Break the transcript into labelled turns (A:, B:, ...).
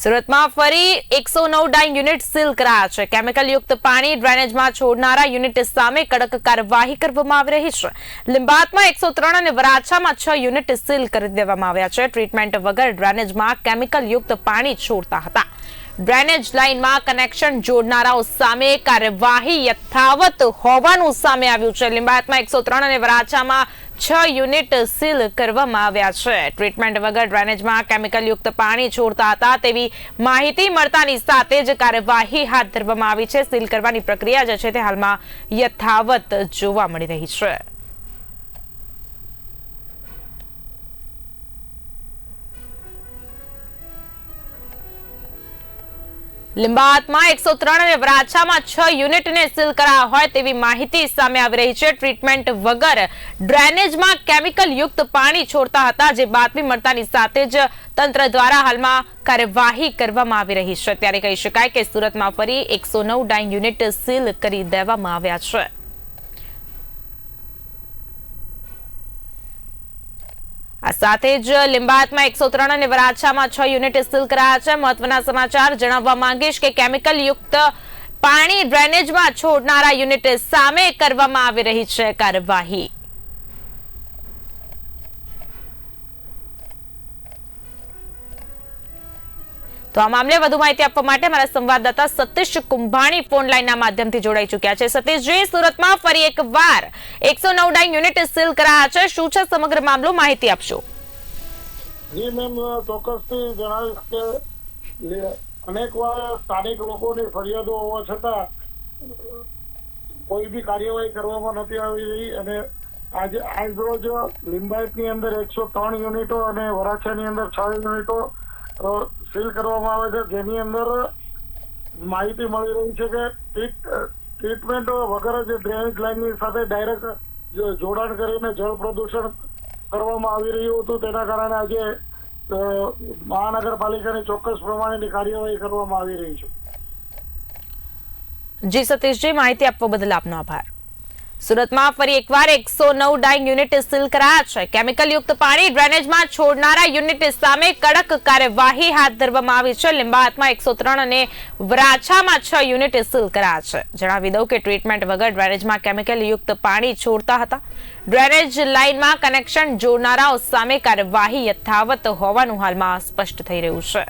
A: સુરતમાં ફરી એકસો નવ ડાઈંગ યુનિટ સીલ કરાયા છે. કેમિકલ યુક્ત પાણી ડ્રેનેજમાં છોડનારા યુનિટ સામે કડક કાર્યવાહી કરવામાં આવી રહી છે. લીંબાતમાં એકસો ત્રણ અને વરાછામાં છ યુનિટ સીલ કરી દેવામાં આવ્યા છે. ટ્રીટમેન્ટ વગર ડ્રેનેજમાં કેમિકલ યુક્ત પાણી છોડતા હતા. ડ્રેનેજ લાઇનમાં કનેક્શન જોડનારાઓ સામે કાર્યવાહી યથાવત હોવાનું સામે આવ્યું છે. લીંબાયતમાં એકસો ત્રણ અને વરાછામાં છ યુનિટ સીલ કરવામાં આવ્યા છે. ટ્રીટમેન્ટ વગર ડ્રેનેજમાં કેમિકલ યુક્ત પાણી છોડતા હતા તેવી માહિતી મળતાની સાથે જ કાર્યવાહી હાથ ધરવામાં આવી છે. સીલ કરવાની પ્રક્રિયા જે છે તે હાલમાં યથાવત જોવા મળી રહી છે. લીંબાતમાં એકસો ત્રણ અને વરાછામાં છ યુનિટને સીલ કરાયા હોય તેવી માહિતી સામે આવી રહી છે. ટ્રીટમેન્ટ વગર ડ્રેનેજમાં કેમિકલ યુક્ત પાણી છોડતા હતા, જે બાતમી મળતાની સાથે જ તંત્ર દ્વારા હાલમાં કાર્યવાહી કરવામાં આવી રહી છે. ત્યારે કહી શકાય કે સુરતમાં ફરી એકસો નવ ડાઇંગ યુનિટ સીલ કરી દેવામાં આવ્યા છે. આ સાથે જ લિંબાયતમાં એકસો ત્રણ અને વરાછામાં છ યુનિટ સીલ કરાયા છે. મહત્વના સમાચાર જણાવવા માંગીશ કે કેમિકલ યુક્ત પાણી ડ્રેનેજમાં છોડનારા યુનિટ સામે કરવામાં આવી રહી છે કાર્યવાહી. તો આ મામલે વધુ માહિતી આપવા માટે મારા સંવાદદાતા સતીશ કુંભાણી ફોન લાઈનના માધ્યમથી જોડાઈ ચૂક્યા છે. સતીશજી સુરતમાં ફરી એક વાર એકસો નવ ડાઇંગ યુનિટ સીલ કરાયા છે. શું છે સમગ્ર મામલો? માહિતી આપશો.
B: જી મેમ, ચોક્કસથી જણાવીશ કે અનેક વાર સ્થાનિક લોકોની ફરિયાદો હોવા છતાં કોઈ બી કાર્યવાહી કરવામાં નથી આવી રહી અને આજે આજ રોજ લિંબાયતની અંદર એકસો ત્રણ યુનિટો અને વરાછાની અંદર છ યુનિટો સીલ કરવામાં આવે છે, જેની અંદર માહિતી મળી રહી છે કે ટ્રીટમેન્ટ વગર જ ડ્રેનેજ લાઇનની સાથે ડાયરેક્ટ જોડાણ કરીને જળ પ્રદૂષણ કરવામાં આવી રહ્યું હતું. તેના કારણે આજે મહાનગરપાલિકાની ચોક્કસ પ્રમાણેની કાર્યવાહી કરવામાં આવી રહી છે.
A: જી સતીશજી, માહિતી આપવા બદલ આપનો આભાર. સુરતમાં ફરી એકવાર એકસો નવ ડાઇંગ યુનિટ સીલ કરાયા છે. કેમિકલ યુક્ત પાણી ડ્રેનેજમાં છોડનારા યુનિટ સામે કડક કાર્યવાહી હાથ ધરવામાં આવી છે. લીંબાયતમાં એકસો અને વરાછામાં છ યુનિટ સીલ કરાયા છે. જણાવી દઉં કે ટ્રીટમેન્ટ વગર ડ્રેનેજમાં કેમિકલ યુક્ત પાણી છોડતા હતા. ડ્રેનેજ લાઇનમાં કનેક્શન જોડનારાઓ સામે કાર્યવાહી યથાવત હોવાનું હાલમાં સ્પષ્ટ થઈ રહ્યું છે.